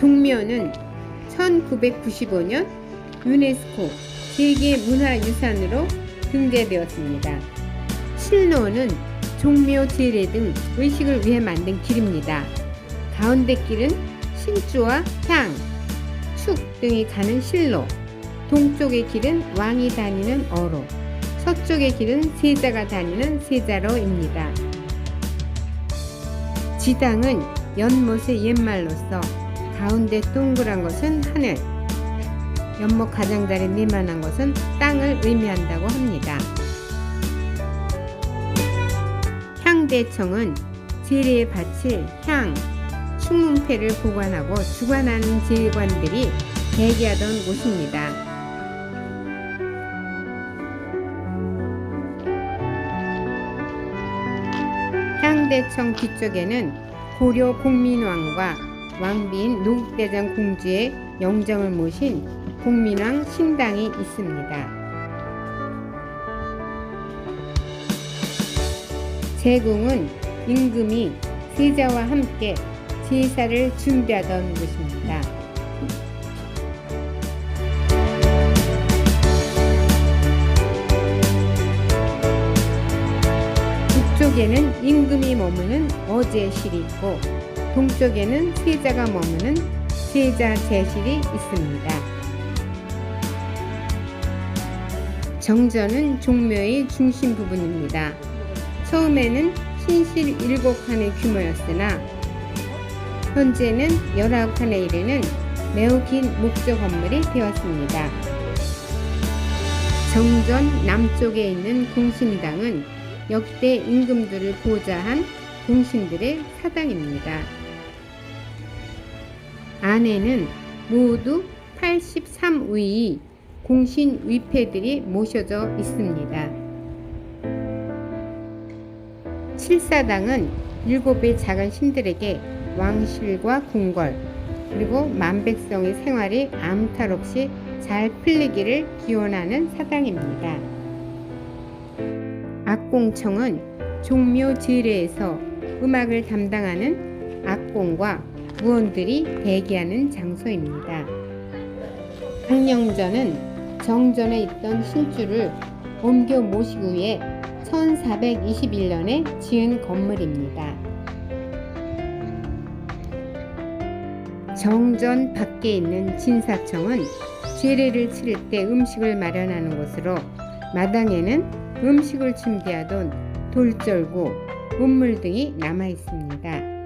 종묘는 1995년 유네스코 세계문화유산으로 등재되었습니다. 실로는 종묘 제례 등 의식을 위해 만든 길입니다. 가운데 길은 신주와 향, 축 등이 가는 실로, 동쪽의 길은 왕이 다니는 어로, 서쪽의 길은 세자가 다니는 세자로입니다. 지당은 연못의 옛말로서 가운데 동그란 것은 하늘, 연못 가장자리 네만한 것은 땅을 의미한다고 합니다. 향대청은 제례에 바칠 향, 충문패를 보관하고 주관하는 제관들이 대기하던 곳입니다. 향대청 뒤쪽에는 고려 공민왕과 왕비인 노국대장 공주의 영정을 모신 공민왕 신당이 있습니다. 제궁은 임금이 세자와 함께 제사를 준비하던 곳입니다. 북쪽에는 임금이 머무는 어제실이 있고 동쪽에는 세자가 머무는 세자 제실이 있습니다. 정전은 종묘의 중심 부분입니다. 처음에는 신실 7칸의 규모였으나 현재는 19칸에 이르는 매우 긴 목조 건물이 되었습니다. 정전 남쪽에 있는 공신당은 역대 임금들을 보좌한 공신들의 사당입니다. 안에는 모두 83위의 공신 위패들이 모셔져 있습니다. 칠사당은 일곱의 작은 신들에게 왕실과 궁궐 그리고 만백성의 생활이 아무 탈 없이 잘 풀리기를 기원하는 사당입니다. 악공청은 종묘 제례에서 음악을 담당하는 악공과 무원들이 대기하는 장소입니다. 강령전은 정전에 있던 신주를 옮겨 모시기 위해 1421년에 지은 건물입니다. 정전 밖에 있는 진사청은 제례를 치를 때 음식을 마련하는 곳으로 마당에는 음식을 준비하던 돌절구, 운물 등이 남아 있습니다.